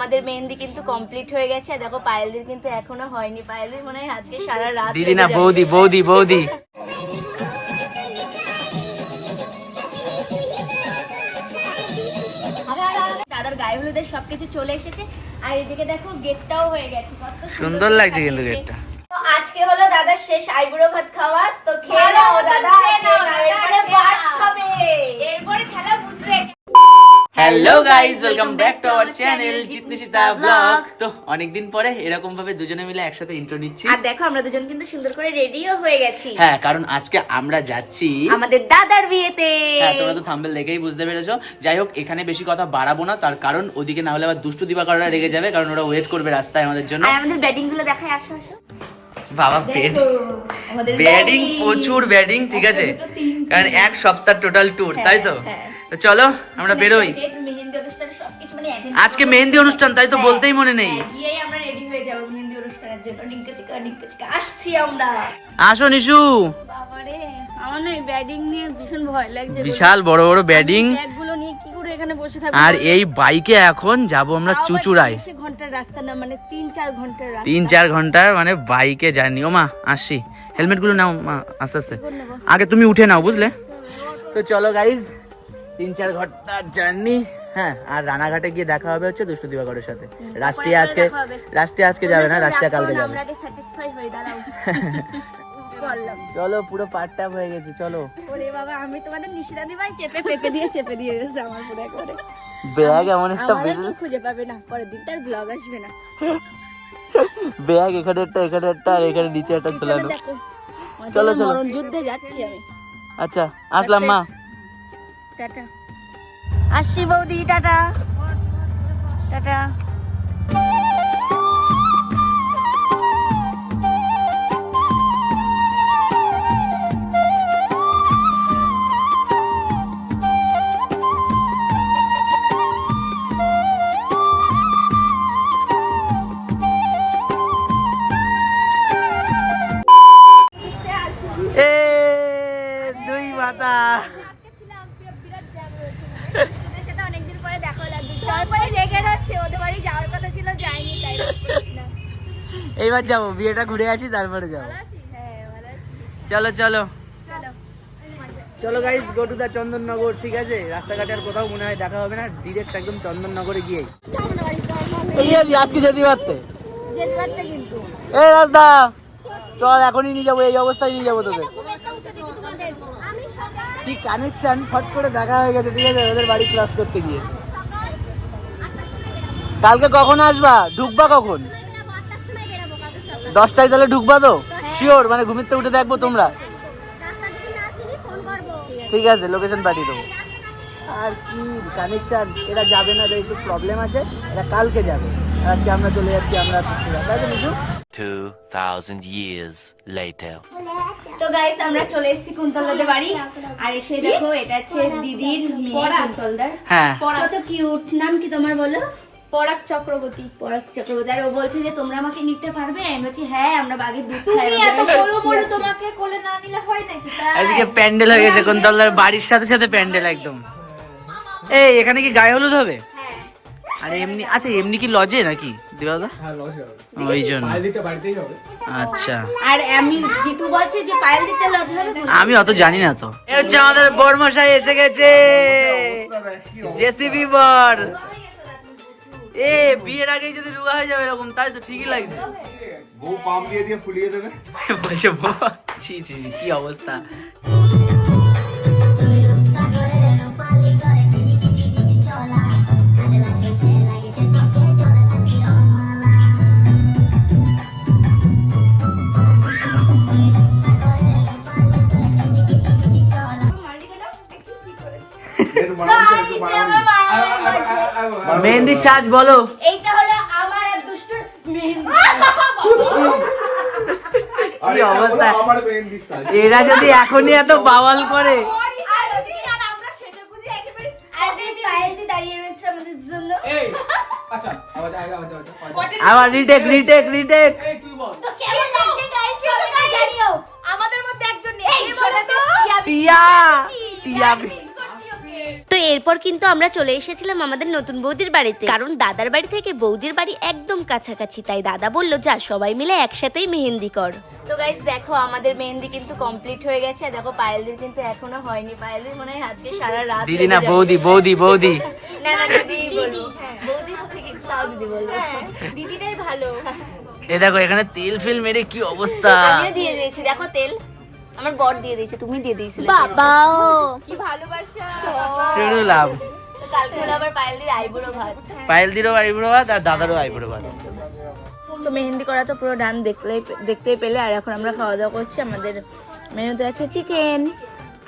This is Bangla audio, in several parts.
আমাদের মেহেন্দি কিন্তু কমপ্লিট হয়ে গেছে। দেখো পায়েলদের কিন্তু এখনও হয়নি। পায়েলদের মনে হয় আজকে সারা রাত দিদি না বৌদি বৌদি বৌদি। দাদার গায়ে হলুদের সবকিছু চলে এসেছে। আর এদিকে দেখো গেটটাও হয়ে গেছে। কত সুন্দর লাগছে কিন্তু সাজিয়েছে। গেটটা। তো আজকে হলো দাদার শেষ আইবুড়ো ভাত খাওয়ার। তো খেয়ে নাও দাদা। এরপরে বাস খাবে। এরপরে খেলা hello guys welcome back to our channel জিতনি সীতা ব্লগ তো অনেকদিন পরে এরকম ভাবে দুজনে মিলে একসাথে ইন্ট্রো নিচ্ছি। আর দেখো আমরা দুজন কিন্তু সুন্দর করে রেডিও হয়ে গেছি। হ্যাঁ কারণ আজকে আমরা যাচ্ছি আমাদের দাদার বিয়েতে। হ্যাঁ তোমরা তো থাম্বেল দেখেই বুঝতে পেরেছ। যাই হোক এখানে বেশি কথা বাড়াবো না তার কারণ ওদিকে না হলে আবার দুষ্টু দিবাকররা রেগে যাবে কারণ ওরা ওয়েট করবে রাস্তায় আমাদের জন্য। আর আমাদের ব্যাটিংগুলো দেখাই আসো আসো। বাবা বেড ব্যাডিং প্রচুর ব্যাডিং ঠিক আছে? কারণ এক সপ্তাহ টোটাল ট্যুর তাই তো? হ্যাঁ। চলো আমরা বেরোই। মানে আজকে মেহেন্দি অনুষ্ঠান তাই তো হ্যাঁ। বলতেই মনে নেই। হ্যাঁ, হয়ে আসো নিশু। আমার না নিয়ে ভীষণ ভয় লাগছে। বিশাল বড় বড় ব্যাডিং ব্যাগগুলো নিয়ে কি এখানে বসে থাকব আর এই বাইকে এখন যাব আমরা চুচুড়ায়। ঘণ্টার রাস্তা না মানে তিন চার ঘণ্টার রাস্তা। তিন চার ঘণ্টার মানে বাইকে জার্নি ও মা আসছি। হেলমেটগুলো নাও মা আস্তে আস্তে। আগে তুমি উঠে নাও বুঝলে? তো চলো গাইজ তিন চার ঘণ্টার জার্নি হ্যাঁ আর রানাঘাটে গিয়ে দেখা হবে হচ্ছে দুষ্টু দিবাকরের সাথে। রাষ্ট্রীয় আজকে রাষ্ট্রীয় আজকে যাবে না রাষ্ট্রীয় কালকে যাবে। চলো পুরো পার্ট টাপ হয়ে গেছে চলো। ওরে বাবা আমি তোমাদের নিশিরা দিবাই চেপে পেপে দিয়ে চেপে দিয়ে গেছে আমার পুরো করে। ব্যাগ এমন একটা আমারও বেরো খুঁজে পাবে না পরের দিন তার ব্লগ আসবে না। ব্যাগ এখানে একটা এখানে একটা আর এখানে নিচে একটা ঝোলানো। চলো, চলো। মরণ যুদ্ধে যাচ্ছি আমি। আচ্ছা আসলাম মা। টাটা। আসছি বৌদি টাটা। টাটা। রেগে ওদের বাড়ি যাওয়ার কথা ছিল যাইনি তাই এইবার যাব বিয়েটা ঘুরে আসি তারপরে যাব। হ্যাঁ চলো চলো। চলো। Guys go to the Chandannagar ঠিক আছে? রাস্তাঘাটে আর কোথাও মনে হয় দেখা হবে না ডিরেক্ট একদম চন্দননগরে গিয়ে আজকে যেতে পারতে। রাস্তা চল এখনই নিয়ে যাব এই অবস্থায় নিয়ে যাব কি কানেকশন ফট করে দেখা হয়ে গেছে ঠিক আছে? ওদের বাড়ি ক্লাস করতে গিয়ে। কালকে কখন আসবা? ঢুকবা কখন? দশটায় তাহলে ঢুকবা তো? শিওর মানে ঘুমিতে উঠে দেখব তোমরা। ঠিক আছে লোকেশন পাঠিয়ে দেবো। আর কি কানেকশন এটা যাবে না একটু প্রবলেম আছে। এটা কালকে যাবে। আজকে আমরা চলে যাচ্ছি আমরা। তাই তো নিশু 2,000 years later. তো গাইস আমরা চলে এসেছি কুন্তলদাদের বাড়ি। আর এসে দেখো এটা হচ্ছে দিদির মেয়ে কুন্তলদার। হ্যাঁ। কত কিউট নাম কি তোমার বলো? পরাগ চক্রবর্তী পরাগ চক্রবর্তী। আর ও বলছে যে তোমরা আমাকে নিতে পারবে? আমি বলছি হ্যাঁ আমরা বাগের দুধ খাই তুমি এত বড় বড় তোমাকে কোলে না নিলে হয় নাকি? তাই। এদিকে প্যান্ডেল হয়ে গেছে কোনতলার বাড়ির সাথে সাথে প্যান্ডেল একদম। এই এখানে কি গায়ে হলুদ হবে? হ্যাঁ। আরে এমনি আচ্ছা এমনি কি লজে নাকি দিবাদা? ওই জন্য। আচ্ছা। আর আমি জিতু বলছে যে পায়েল দিকটা লজ হবে আমি অত জানি না তো। এ হচ্ছে আমাদের বর্মশাই এসে গেছে। জেসিবি বর। এ বিয়ের আগেই যদি রুগা হয়ে যাবে এরকম তাই তো ঠিকই লাগছে। বউ পাম দিয়ে দিয়ে ফুলিয়ে দেবে? বলছে বাবা, ছি ছি কি অবস্থা? মারামারি। মেহেন্দির সাজ বলো। এইটা হলো আমার আর দুষ্টুর মেহেন্দি কি অবস্থা? এরা যদি এখনই এত বাওয়াল করে। আবার রিটেক রিটেক রিটেক আমাদের মধ্যে একজন টিয়া। এরপর কিন্তু আমরা চলে এসেছিলাম আমাদের নতুন বৌদির বাড়িতে। কারণ দাদার বাড়ি থেকে বৌদির বাড়ি একদম কাছাকাছি তাই দাদা বলল যা সবাই মিলে একসাথেই মেহেন্দি কর। তো গাইস দেখো আমাদের মেহেন্দি কিন্তু কমপ্লিট হয়ে গেছে। আর দেখো পায়েলদের কিন্তু এখনও হয়নি। পায়েলদের মনে হয় আজকে সারা রাত দিদি না বৌদি বৌদি বৌদি। না না দিদি বলব। বৌদি হচ্ছে কি? তাও দিদি বলব। দিদিটাই ভালো। এ দেখো এখানে তেল ফেল মেরে কি অবস্থা? আমিও দিয়ে দিয়েছি। দেখো তেল। আমার বর দিয়ে দিয়েছে তুমি দিয়ে দিয়েছিলে। বাবাও। কি ভালোবাসা। শুরু লাভ কালকে হলো আবার পায়েলদির আইবুড়ো ভাত। পায়েল দিরও আইবুড়ো ভাত আর দাদারও আইবুড়ো ভাত। তো মেহেন্দি করা তো পুরো ডান দেখলে দেখতেই পেলে। আর এখন আমরা খাওয়া দাওয়া করছি আমাদের মেনুতে আছে চিকেন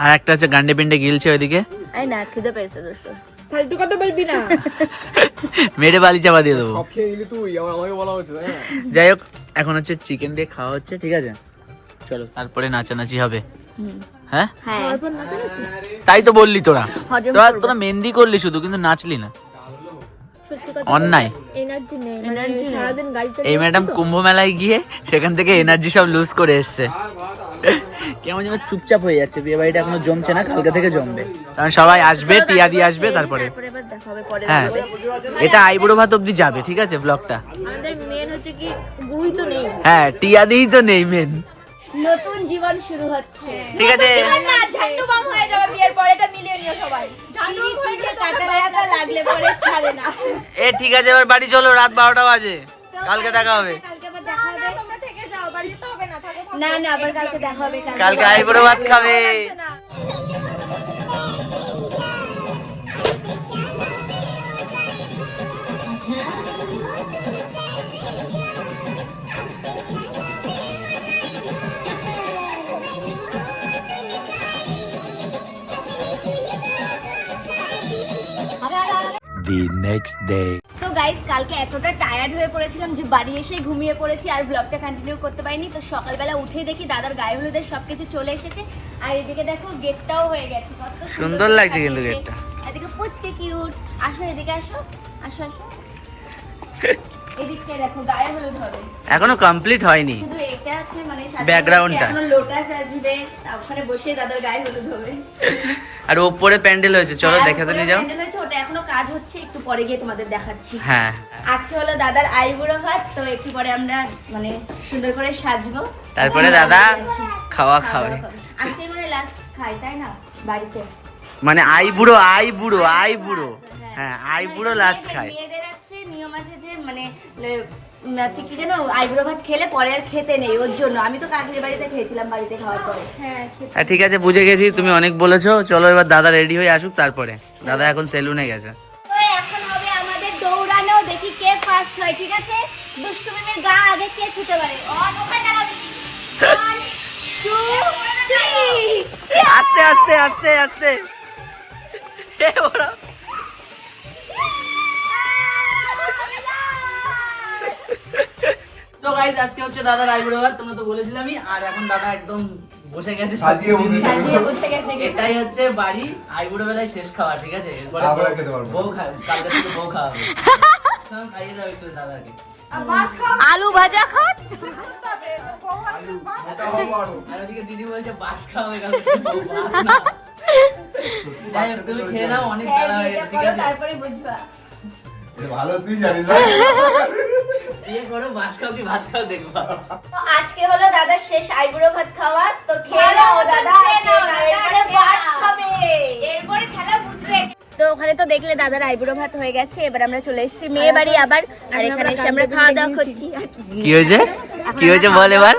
আর একটা হচ্ছে গান্ডে পিন্ডে গিলছে ওইদিকে। আই না খিদে পেয়েছে দুটো ফালতু কথা বলবি না। মেরে বালি চাপা দিয়ে দেবো। সব খেয়ে দিলি তুই আমাকে বলা হচ্ছে না? যাই হোক এখন হচ্ছে চিকেন দিয়ে খাওয়া হচ্ছে ঠিক আছে? চলো তারপরে নাচানাচি হবে। হ্যাঁ? হ্যাঁ। তাই তো বললি তোরা। তোরা তোরা মেহেন্দি করলি শুধু কিন্তু নাচলি না। অন্যায়। এনার্জি নেই মানে এই ম্যাডাম কুম্ভ মেলায় গিয়ে সেখান থেকে এনার্জি সব লুজ করে এসছে। কেমন যেন চুপচাপ হয়ে যাচ্ছে বিয়ে বাড়িটা এখনও জমছে না কালকে থেকে জমবে। কারণ সবাই আসবে টিয়াদি আসবে তারপরে তারপরে এবার দেখা হবে পরে হ্যাঁ। এটা আইবুড়ো ভাত অব্দি যাবে ঠিক আছে ব্লগটা আমাদের মেন হচ্ছে কি গুরুই তো নেই। হ্যাঁ টিয়াদিই তো নেই মেন নতুন জীবন শুরু হচ্ছে। ঠিক আছে। না ঝান্ডু বাম হয়ে যাবে বিয়ের পরে এটা মিলিয়ে নিও সবাই। ঝান্ডু হয়ে যাবে কাটা লাগলে পরে ছাড়ে না। এ ঠিক আছে এবার বাড়ি চলো রাত বারোটা বাজে। কালকে দেখা হবে। কালকে আবার দেখা হবে। তোমরা থেকে যাও বাড়ি যেতে হবে না থাকো না না আবার কালকে দেখা হবে কালকে আইবুড়ো ভাত খাবে। The next day. তো গাইস কালকে এতটা টায়ার্ড হয়ে পড়েছিলাম যে বাড়ি এসে ঘুমিয়ে পড়েছি আর ব্লগটা কন্টিনিউ করতে পারিনি তো সকালবেলা উঠেই দেখি দাদার গায়ে হলুদের সবকিছু চলে এসেছে আর এদিকে দেখো গেটটাও হয়ে গেছে কত সুন্দর লাগছে কিন্তু। গেটটা। এদিকে পুচকে কিউট আসো এদিকে আসো আসো আসো এদিকে দেখো গায়ে হলুদ হবে এখনও কমপ্লিট হয়নি শুধু এটা আছে মানে সাজানো Background হয়েছে, টা। এখনও লোটাস আসবে তার ওখানে বসে দাদার গায়ে হলুদ হবে আর ওপরে প্যান্ডেল হয়েছে চলো হ্যাঁ, দেখাতে উপরে নিয়ে যাও প্যান্ডেল হয়েছে, কাজ হচ্ছে একটু পরে গিয়ে তোমাদের দেখাচ্ছি। হ্যাঁ। আজকে হলো দাদার আইবুড়ো ভাত তো একটু পরে আমরা মানে সুন্দর করে সাজবো। তারপরে দাদা খাওয়া খাওয়া খাবে। আজকে মানে লাস্ট খাই তাই না? বাড়িতে। মানে আই বুড়ো আই বুড়ো আই বুড়ো হ্যাঁ আই বুড়ো লাস্ট খায় মেয়েদের আছে নিয়ম আছে যে মানে লে- কি জানো আইবুড়ো ভাত খেলে পরে আর খেতে নেই ওর জন্য। আমি তো কাকির বাড়িতে খেয়েছিলাম বাড়িতে খাওয়ার পরে। হ্যাঁ হ্যাঁ ঠিক আছে বুঝে গেছি তুমি অনেক বলেছ। চলো এবার দাদা রেডি হয়ে আসুক তারপরে। দাদা এখন সেলুনে গেছে তো এখন হবে আমাদের দৌড়ানো দেখি কে ফার্স্ট হয় ঠিক আছে? দুষ্টু মিমের গা আগে কে ছুতে পারে? অন ওখানে দাঁড়াবি. আস্তে আস্তে আস্তে আস্তে। এ ওরা। তো গাইজ আজকে হচ্ছে দাদার আইবুড়ো ভাত তোমরা তো বলেছিলামই আর এখন দাদা একদম বসে গেছে? এটাই হচ্ছে বাড়ি আইবুড়ো বেলায় শেষ খাওয়া ঠিক আছে? বউ- কালকে থেকে বউ খাওয়াবে আলু ভাজা দিদি বলছে বাস হোক, তুমি খেয়ে নাও অনেক হ্যাঁ বেলা হয়ে গেছে ঠিক আছে? তারপরে বুঝবা। ভালো তুই জানিস বিয়ে করো বাস খাও কি ভাত খাও দেখবা। তো আজকে হলো দাদার শেষ আইবুড়ো ভাত খাওয়ার। তো খেয়ে নাও দাদা এরপরে বাস খাবে। এরপরে খেলা বুঝবে। তো ওখানে তো দেখলে দাদার আইবুড়ো ভাত হয়ে গেছে এবার আমরা চলে এসেছি মেয়ে বাড়ি আবার আর এখানে এসে আমরা খাওয়া দাওয়া করছি। কি হয়েছে? কি হয়েছে বল এবার?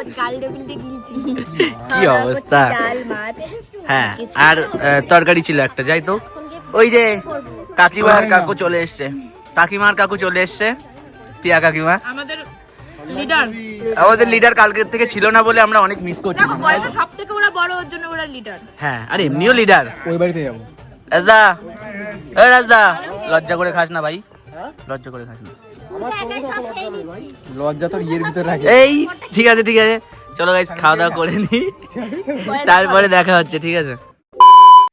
কি অবস্থা? হ্যাঁ আর তরকারি ছিল একটা যাই তো। ওই যে কাকিমা আর কাকু চলে এসছে। কাকিমা আর কাকু চলে এসছে টিয়া কাকিমা। আমাদের লিডার আমাদের লিডার কালকের থেকে ছিল না বলে আমরা অনেক মিস করছি। সব থেকে ওরা বড় ওর জন্য ওরা লিডার হ্যাঁ আর এমনিও লিডার ওই বাড়িতে যাব। রাজদা এই রাজদা লজ্জা করে খাস না ভাই। লজ্জা করে খাস না। লজ্জা তো ইয়ের ভিতরে রাখে। এই ঠিক আছে ঠিক আছে। চলো গাইস খাওয়া দাওয়া করে নি। তারপরে দেখা হচ্ছে ঠিক আছে।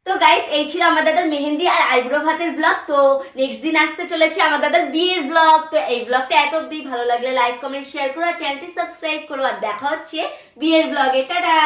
তো গাইস এই ছিল আমার দাদার মেহেন্দি আর আইব্রো ভাতের ব্লগ তো নেক্সট দিন আসতে চলেছে আমার দাদার বিয়ের ব্লগ তো এই ব্লগটা এত অব্দি ভালো লাগলে লাইক কমেন্ট শেয়ার করো আর চ্যানেলটি সাবস্ক্রাইব করো। আর দেখা হচ্ছে বিয়ের ব্লগে টাটা!